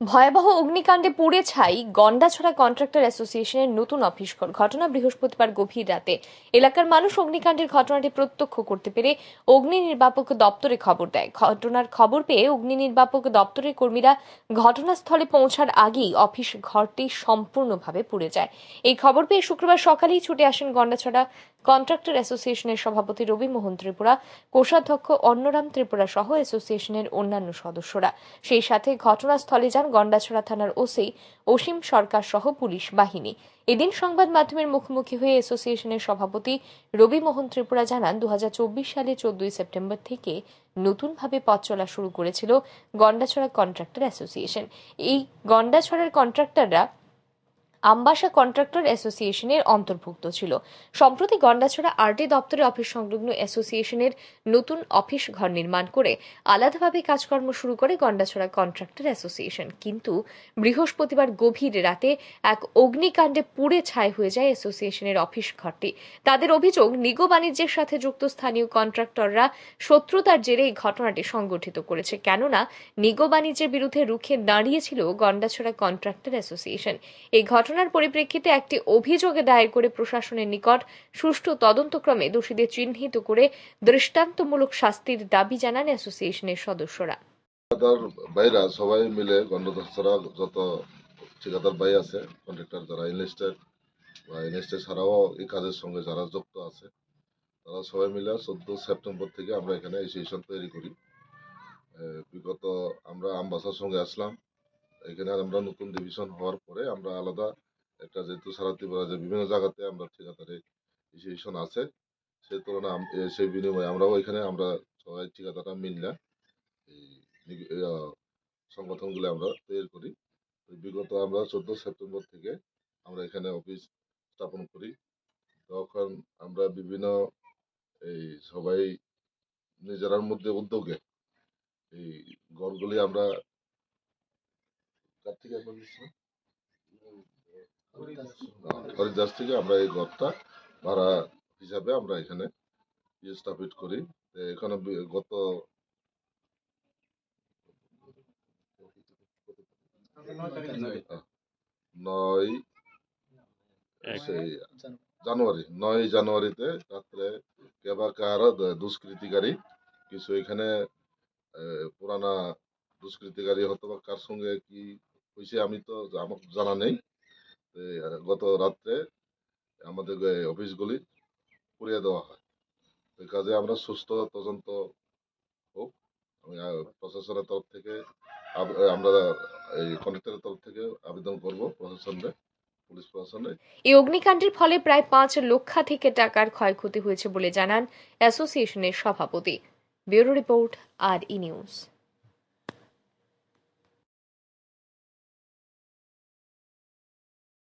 ভয়াবহ অগ্নিকাণ্ডে পুড়ে ছাই গন্ডাছড়া কন্ট্রাক্টর অ্যাসোসিয়েশনের নতুন অফিস। ঘটনা বৃহস্পতিবার গভীর রাতে। এলাকার মানুষ অগ্নিকাণ্ডের ঘটনাটি প্রত্যক্ষ করতে পেরে অগ্নি নির্বাপক দপ্তরে খবর দেয়। ঘটনার খবর পেয়ে অগ্নি নির্বাপক দপ্তরের কর্মীরা ঘটনাস্থলে পৌঁছার আগেই অফিস ঘরটি সম্পূর্ণভাবে পুড়ে যায়। এই খবর পেয়ে শুক্রবার সকালেই ছুটে আসেন গন্ডাছড়া কন্ট্রাক্টর অ্যাসোসিয়েশনের সভাপতি রবি মোহন ত্রিপুরা, কোষাধ্যক্ষ অন্নরাম ত্রিপুরা সহ অ্যাসোসিয়েশনের অন্যান্য সদস্যরা। সেই সাথে ঘটনাস্থলে যান গন্ডাছড়া থানার ওসি অসীম সরকার সহ পুলিশ বাহিনী। এদিন সংবাদ মাধ্যমের মুখোমুখি হয়ে অ্যাসোসিয়েশনের সভাপতি রবি মোহন ত্রিপুরা জানান দু হাজার চব্বিশ সালে চোদ্দই সেপ্টেম্বর থেকে নতুনভাবে পথ চলা শুরু করেছিল গন্ডাছড়া কন্ট্রাক্টর অ্যাসোসিয়েশন। এই গন্ডাছড়ার কন্ট্রাক্টররা আমবাসা কন্ট্রাক্টর অ্যাসোসিয়েশনের অন্তর্ভুক্ত ছিল। সম্প্রতি গন্ডাছড়া আরটি দপ্তরে অফিস সংলগ্ন অ্যাসোসিয়েশনের নতুন অফিস ঘর নির্মাণ করে আলাদাভাবে কাজকর্ম শুরু করে গন্ডাছড়া কন্ট্রাক্টর অ্যাসোসিয়েশন। কিন্তু বৃহস্পতিবার গভীর রাতে এক অগ্নিকাণ্ডে পুড়ে ছাই হয়ে যায় অ্যাসোসিয়েশনের অফিস ঘরটি। তাদের অভিযোগ, নিগো বাণিজ্যের সাথে যুক্ত স্থানীয় কন্ট্রাক্টররা শত্রুতার জেরে এই ঘটনাটি সংগঠিত করেছে। কেননা, নিগো বাণিজ্যের বিরুদ্ধে রুখে দাঁড়িয়েছিল গন্ডাছড়া কন্ট্রাক্টর অ্যাসোসিয়েশন। এই ঘটনার পরিপ্রেক্ষিতে একটি অভিযোগে দায়ের করে প্রশাসনের নিকট সুষ্ঠু তদন্তক্রমে দোষীদের চিহ্নিত করে দৃষ্টান্তমূলক শাস্তির দাবি জানান অ্যাসোসিয়েশনের সদস্যরা। ঠিকাদার সবাই মিলে ছাড়া যত ঠিকাদার ভাই আছে কন্ট্রাক্টর যারা ইনভেস্টেড বা ইনভেস্টেড ছাড়াও এই কাজের সঙ্গে যারা যুক্ত আছে, তারা সবাই মিলে চোদ্দ সেপ্টেম্বর থেকে আমরা এখানে অ্যাসোসিয়েশন তৈরি করি। বিগত আমরা আমবাসার সঙ্গে আসলাম। এখানে আমরা নতুন ডিভিশন হওয়ার পরে আমরা আলাদা একটা যেহেতু সারা ত্রিপুরা যে বিভিন্ন জায়গাতে আমরা ঠিকাদারের অ্যাসোসিয়েশন আছে সেই তুলনায় সেই বিনিময়ে আমরাও এখানে আমরা সবাই ঠিকাদাররা মিললে এই সংগঠনগুলো আমরা তৈরি করি। বিগত আমরা চোদ্দ সেপ্টেম্বর থেকে আমরা এখানে অফিস স্থাপন করি। তখন আমরা বিভিন্ন এই সবাই নিজেরার মধ্যে উদ্যোগে এই গড়গুলি আমরা কার থেকে আপনার নিচ্ছি? হরিদাস থেকে আমরা এই ঘরটা ভাড়া হিসাবে আমরা এখানে স্থাপিত করি। এখানে গত নয় জানুয়ারি নয় জানুয়ারিতে রাত্রে কেবা কার দুষ্কৃতিকারী কিছু এখানে পুরানা দুষ্কৃতিকারী হয়তো বা কার সঙ্গে কি হয়েছে আমি তো আমার জানা নেই। গত রাত্রে আমাদের অফিসগুলি পুড়িয়ে দেওয়া হয়। এই কাজে আমরা সুস্থ, তদন্ত হোক। আমি প্রশাসনের তরফ থেকে আমরা এই কন্ট্রাক্টরের তরফ থেকে আবেদন করব প্রশাসনে পুলিশ প্রশাসনে এই অগ্নিকাণ্ডের ফলে প্রায় পাঁচ লক্ষাধিক টাকার ক্ষয়ক্ষতি হয়েছে বলে জানান অ্যাসোসিয়েশনের সভাপতি। Bureau report, R E news.